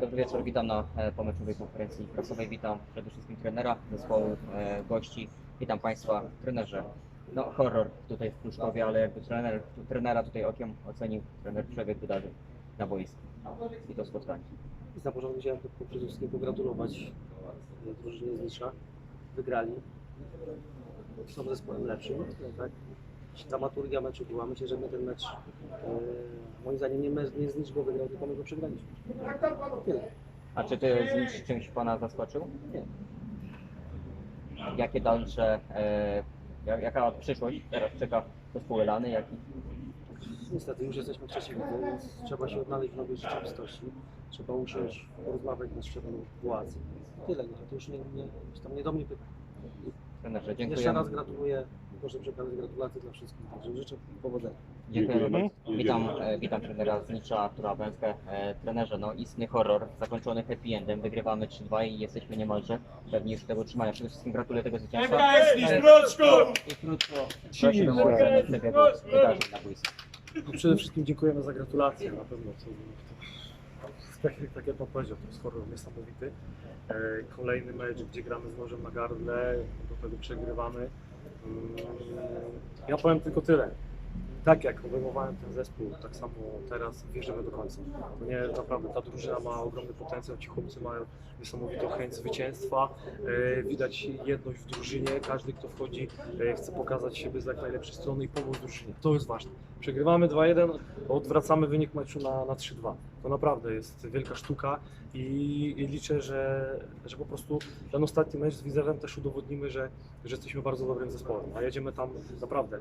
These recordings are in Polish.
Dobry wieczór, witam na e, pomeczowej konferencji prasowej. Witam przede wszystkim trenera zespołu, e, gości. Witam Państwa, trenerze. No horror tutaj w Pruszkowie, ale jakby trener, trenera tutaj okiem ocenił trener przebieg wydarzeń na boisku i to spotkanie. Na początku chciałem tylko przede wszystkim pogratulować drużynie z Nisza. Wygrali. Są zespołem lepszym, tak? Dramaturgia meczu była. Myślę, że my ten mecz, e, moim zdaniem, nie, me- nie Znicz go wygrał, tylko my go przegraliśmy. Tyle. A czy ty z czymś Pana zaskoczył? Nie. Jakie dalsze, e, jak- jaka przyszłość teraz czeka zespół Elany? Jaki, Niestety już jesteśmy w trzeciej lidze, więc trzeba się odnaleźć w nowej rzeczywistości. Trzeba usiąść, porozmawiać nad szczeblu władzy. Tyle. Nie, to już nie, nie, tam nie do mnie pyta. Trenerze, Jeszcze dziękuję. raz gratuluję. Proszę przekazać gratulacje dla wszystkich. Także życzę powodzenia. Dziękuję. Witam, e, witam trenera Znicza, Artura Węskę. E, trenerze, no istny horror, zakończony happy endem, wygrywamy 3-2 i jesteśmy niemalże pewni już tego utrzymania. Przede wszystkim gratuluję tego zwycięstwa. MKS E, Mroczku! I krótko prosimy o ocenę przebiegu wydarzeń na boisku. No przede wszystkim dziękujemy za gratulacje, na pewno to, to, tak, jak- tak jak pan powiedział, to jest horror niesamowity. E, Kolejny mecz, gdzie gramy z nożem na gardle, tego przegrywamy. Mm, Ja powiem tylko tyle. Tak jak obejmowałem ten zespół, tak samo teraz wierzymy do końca. Nie, naprawdę ta drużyna ma ogromny potencjał, ci chłopcy mają niesamowitą chęć zwycięstwa. E, Widać jedność w drużynie, każdy kto wchodzi e, chce pokazać siebie z jak najlepszej strony i pomóc drużynie. To jest ważne. Przegrywamy 2-1, odwracamy wynik meczu na, na 3-2. To naprawdę jest wielka sztuka i, i liczę, że, że po prostu ten ostatni mecz z Wizerem też udowodnimy, że, że jesteśmy bardzo dobrym zespołem. A jedziemy tam naprawdę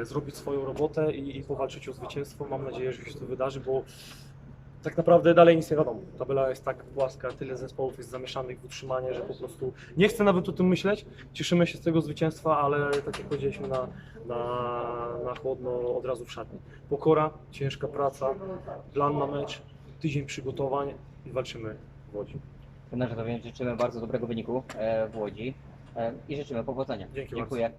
e, zrobić swoją robotę i, i powalczyć o zwycięstwo. Mam nadzieję, że się to wydarzy, bo tak naprawdę dalej nic nie wiadomo. Tabela jest tak płaska, tyle zespołów jest zamieszanych w utrzymanie, że po prostu nie chcę nawet o tym myśleć. Cieszymy się z tego zwycięstwa, ale tak jak powiedzieliśmy na, na, na chłodno od razu w szatni. Pokora, ciężka praca, plan na mecz, tydzień przygotowań i walczymy w Łodzi. Trenerze, to więc życzymy bardzo dobrego wyniku e, w Łodzi e, i życzymy powodzenia. Dzięki Dziękuję.